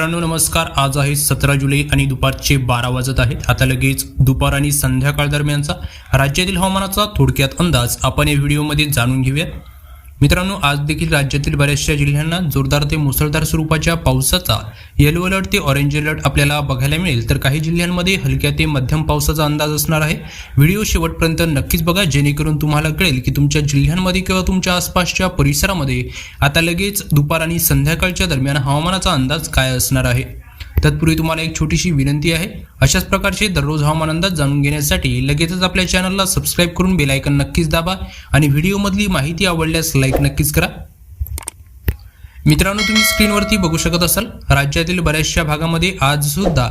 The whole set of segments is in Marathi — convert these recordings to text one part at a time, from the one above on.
मित्रांनो नमस्कार. आज आहे सतरा जुलै आणि दुपारचे बारा वाजत आहेत. आता लगेच दुपार आणि संध्याकाळ दरम्यानचा राज्यातील हवामानाचा थोडक्यात अंदाज आपण या व्हिडिओमध्ये जाणून घेऊयात. मित्रांनो आज देखील राज्यातील बऱ्याचशा जिल्ह्यांना जोरदार ते मुसळधार स्वरूपाच्या पावसाचा येलो अलर्ट ते ऑरेंज अलर्ट आपल्याला बघायला मिळेल. तर काही जिल्ह्यांमध्ये हलक्या ते मध्यम पावसाचा अंदाज असणार आहे. व्हिडिओ शेवटपर्यंत नक्कीच बघा जेणेकरून तुम्हाला कळेल की तुमच्या जिल्ह्यांमध्ये किंवा तुमच्या आसपासच्या परिसरामध्ये आता लगेच दुपार आणि संध्याकाळच्या दरम्यान हवामानाचा अंदाज काय असणार आहे. तत्पूर्वी तुम्हाला एक छोटीशी विनंती आहे. अशाच प्रकारचे दररोज हवामान अंदाज जाणून घेण्यासाठी लगेचच आपल्या चॅनलला सबस्क्राईब करून बेलायकन नक्कीच दाबा आणि व्हिडिओमधली माहिती आवडल्यास लाईक नक्कीच करा. मित्रांनो तुम्ही स्क्रीनवरती बघू शकत असाल राज्यातील बऱ्याचशा भागामध्ये आज सुद्धा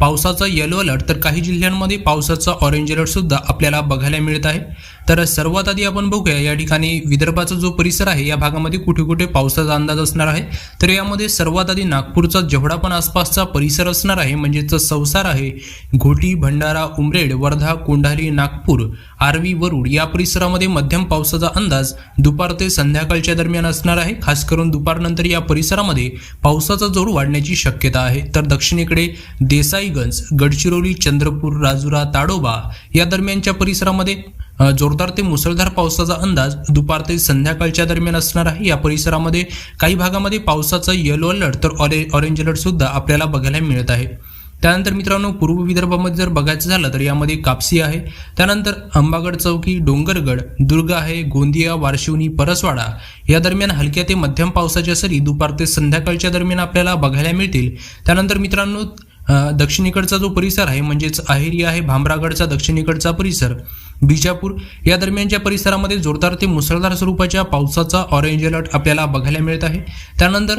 पावसाचा येलो अलर्ट तर काही जिल्ह्यांमध्ये पावसाचा ऑरेंज अलर्ट सुद्धा आपल्याला बघायला मिळत आहे. तर सर्वात आधी आपण बघूया या ठिकाणी विदर्भाचा जो परिसर आहे या भागामध्ये कुठे कुठे पावसाचा अंदाज असणार आहे. तर यामध्ये सर्वात आधी नागपूरचा जेवढा पण आसपासचा परिसर असणार आहे म्हणजेच संसार आहे घोटी भंडारा उमरेड वर्धा कोंढारी नागपूर आर्वी वरुड या परिसरामध्ये मध्यम पावसाचा अंदाज दुपार ते संध्याकाळच्या दरम्यान असणार आहे. खास करून दुपारनंतर या परिसरामध्ये पावसाचा जोर वाढण्याची शक्यता आहे. तर दक्षिणेकडे देसाई देसाईगंज गडचिरोली चंद्रपूर राजुरा ताडोबा या दरम्यानच्या परिसरामध्ये जोरदार ते मुसळधार पावसाचा अंदाज दुपार ते संध्याकाळच्या दरम्यान असणार आहे. या परिसरामध्ये काही भागामध्ये पावसाचा येलो अलर्ट तर ऑरे ऑरेंज अलर्ट सुद्धा आपल्याला बघायला मिळत आहे. त्यानंतर मित्रांनो पूर्व विदर्भामध्ये जर बघायचं झालं तर यामध्ये कापसी आहे. त्यानंतर अंबागड चौकी डोंगरगड दुर्ग आहे गोंदिया वारशिवनी परसवाडा या दरम्यान हलक्या ते मध्यम पावसाच्या सरी दुपार ते संध्याकाळच्या दरम्यान आपल्याला बघायला मिळतील. त्यानंतर मित्रांनो दक्षिणेकडचा जो परिसर आहे म्हणजेच अहेरी आहे भामरागडचा दक्षिणेकडचा परिसर बिजापूर या दरम्यानच्या परिसरामध्ये जोरदार ते मुसळधार स्वरूपाच्या पावसाचा ऑरेंज अलर्ट आपल्याला बघायला मिळत आहे. त्यानंतर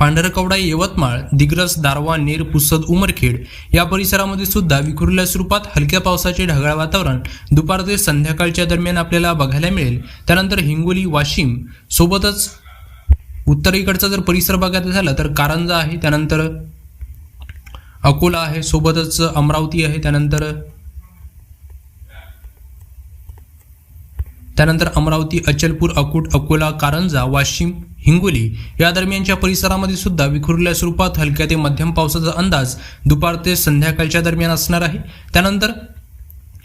पांढरकवडा यवतमाळ दिग्रस दारवा नेर पुसद उमरखेड या परिसरामध्ये सुद्धा विखुरल्या स्वरूपात हलक्या पावसाचे ढगाळ वातावरण दुपार ते संध्याकाळच्या दरम्यान आपल्याला बघायला मिळेल. त्यानंतर हिंगोली वाशिम सोबतच उत्तरेकडचा जर परिसर बघायचा झाला तर कारंजा आहे त्यानंतर अकोला आहे सोबतच अमरावती आहे त्यानंतर त्यानंतर अमरावती अचलपूर अकोट अकोला कारंजा वाशिम हिंगोली या दरम्यानच्या परिसरामध्ये सुद्धा विखुरल्या स्वरूपात हलक्या ते मध्यम पावसाचा अंदाज दुपार ते संध्याकाळच्या दरम्यान असणार आहे. त्यानंतर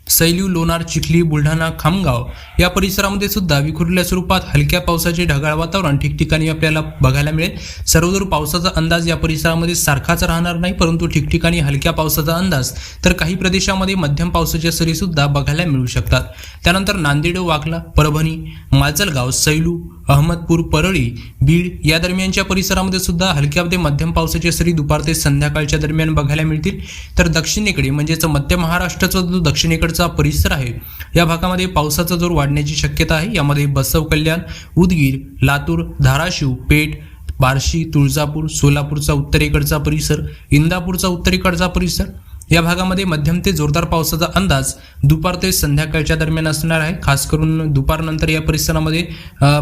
सैलू लोणार चिखली बुलढाणा खामगाव या परिसरामध्ये सुद्धा विखुरल्या स्वरूपात हलक्या पावसाचे ढगाळ वातावरण ठिकठिकाणी आपल्याला बघायला मिळेल. सर्वदूर पावसाचा अंदाज या परिसरामध्ये सारखाच राहणार नाही परंतु ठिकठिकाणी हलक्या पावसाचा अंदाज तर काही प्रदेशामध्ये मध्यम पावसाच्या सरी सुद्धा बघायला मिळू शकतात. त्यानंतर नांदेड वाकला परभणी माजलगाव सैलू अहमदपूर परळी बीड या दरम्यानच्या परिसरामध्ये सुद्धा हलक्या ते मध्यम पावसाच्या सरी दुपार ते संध्याकाळच्या दरम्यान बघायला मिळतील. तर दक्षिणेकडे म्हणजेच मध्य महाराष्ट्राचा जो दक्षिणेकडे दक्षिणेकडचा परिसर आहे. या भागामध्ये पावसाचा जोर वाढण्याची शक्यता आहे. यामध्ये बसव कल्याण उदगीर लातूर धाराशिव पेठ बार्शी तुळजापूर सोलापूरचा उत्तरेकडचा परिसर इंदापूरचा उत्तरेकडचा परिसर. या भागामध्ये मध्यम ते जोरदार पावसाचा अंदाज दुपार ते संध्याकाळच्या दरम्यान असणार आहे. खास करून दुपारनंतर या परिसरामध्ये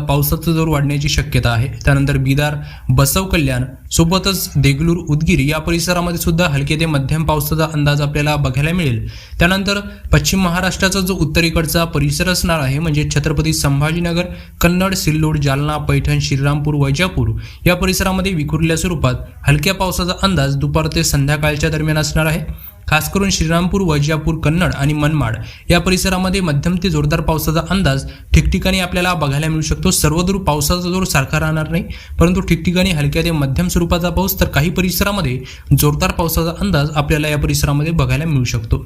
पावसाचा जोर वाढण्याची शक्यता आहे. त्यानंतर बिदार बसव कल्याण सोबतच देगलूर उदगीर या परिसरामध्ये सुद्धा हलके ते मध्यम पावसाचा अंदाज आपल्याला बघायला मिळेल. त्यानंतर पश्चिम महाराष्ट्राचा जो उत्तरेकडचा परिसर असणार आहे म्हणजे छत्रपती संभाजीनगर कन्नड सिल्लोड जालना पैठण श्रीरामपूर वैजापूर या परिसरामध्ये विखुरल्या स्वरूपात हलक्या पावसाचा अंदाज दुपार ते संध्याकाळच्या दरम्यान असणार आहे. खास करून श्रीरामपूर वैजापूर कन्नड आणि मनमाड या परिसरामध्ये मध्यम ते जोरदार पावसाचा अंदाज ठिकठिकाणी आपल्याला बघायला मिळू शकतो. सर्वदूर पावसाचा जोर सारखा राहणार नाही परंतु ठिकठिकाणी हलक्या ते मध्यम स्वरूपाचा पाऊस तर काही परिसरामध्ये जोरदार पावसाचा अंदाज आपल्याला या परिसरामध्ये बघायला मिळू शकतो.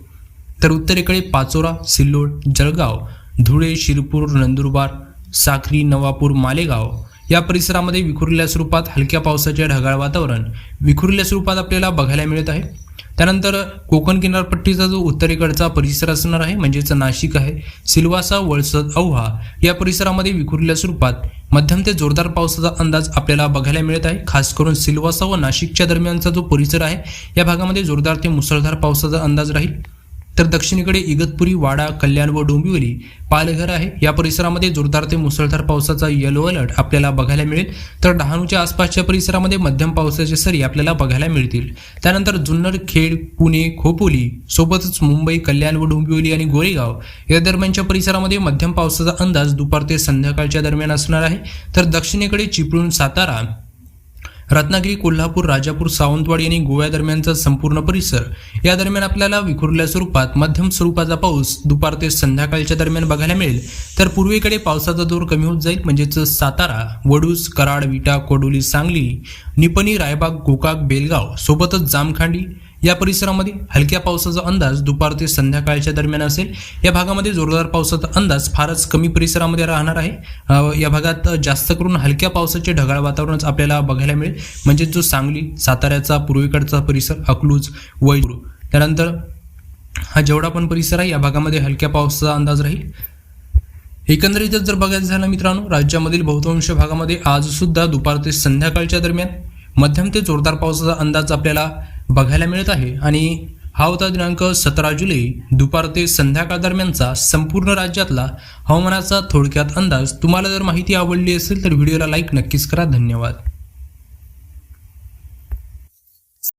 तर उत्तरेकडे पाचोरा सिल्लोड जळगाव धुळे शिरपूर नंदुरबार साक्री नवापूर मालेगाव या परिसरामध्ये विखुरल्या स्वरूपात हलक्या पावसाचे ढगाळ वातावरण विखुरल्या स्वरूपात आपल्याला बघायला मिळत आहे. त्यानंतर कोकण किनारपट्टीचा जो उत्तरेकडचा परिसर असणार आहे म्हणजेच नाशिक आहे सिल्वासा वळसद औहा या परिसरामध्ये विखुरलेल्या स्वरूपात मध्यम ते जोरदार पावसाचा अंदाज आपल्याला बघायला मिळत आहे. खास करून सिल्वासा व नाशिकच्या दरम्यानचा जो परिसर आहे या भागामध्ये जोरदार ते मुसळधार पावसाचा अंदाज राहील. तर दक्षिणेकडे इगतपुरी वाडा कल्याण व डोंबिवली पालघर आहे. या परिसरामध्ये जोरदार ते मुसळधार पावसाचा येलो अलर्ट आपल्याला बघायला मिळेल. तर डहाणूच्या आसपासच्या परिसरामध्ये मध्यम पावसाचे सरी आपल्याला बघायला मिळतील. त्यानंतर जुन्नर खेड पुणे खोपोली सोबतच मुंबई कल्याण व डोंबिवली आणि गोरेगाव या दरम्यानच्या परिसरामध्ये मध्यम पावसाचा अंदाज दुपार ते संध्याकाळच्या दरम्यान असणार आहे. तर दक्षिणेकडे चिपळूण सातारा रत्नागिरी कोल्हापूर राजापूर सावंतवाडी आणि गोव्या दरम्यानचा संपूर्ण परिसर. या दरम्यान आपल्याला विखुरल्या स्वरूपात मध्यम स्वरूपाचा पाऊस दुपार ते संध्याकाळच्या दरम्यान बघायला मिळेल. तर पूर्वेकडे पावसाचा जोर कमी होत जाईल म्हणजेच सातारा वडूस कराड विटा कोडोली सांगली निपणी रायबाग गोकाक बेलगाव सोबतच जामखांडी या परिसरामध्ये हलक्या पावसाचा अंदाज दुपार ते संध्याकाळच्या दरम्यान असेल. या भागामध्ये जोरदार पावसाचा अंदाज फारच कमी परिसरामध्ये राहणार आहे. या भागात जास्त करून हलक्या पावसाचे ढगाळ वातावरणच आपल्याला बघायला मिळेल. म्हणजे जो सांगली साताऱ्याचा पूर्वेकडचा परिसर अकलूज वैरूर त्यानंतर हा जेवढा पण परिसर आहे या भागामध्ये हलक्या पावसाचा अंदाज राहील. एकंदरीतच जर बघायचं झालं मित्रांनो राज्यामधील बहुतांश भागामध्ये आज सुद्धा दुपार ते संध्याकाळच्या दरम्यान मध्यम ते जोरदार पावसाचा अंदाज आपल्याला बघायला मिळत आहे. आणि हा होता दिनांक सतरा जुलै दुपार ते संध्याकाळ दरम्यानचा संपूर्ण राज्यातला हवामानाचा थोडक्यात अंदाज. तुम्हाला जर माहिती आवडली असेल तर व्हिडिओला लाईक नक्कीच करा. धन्यवाद.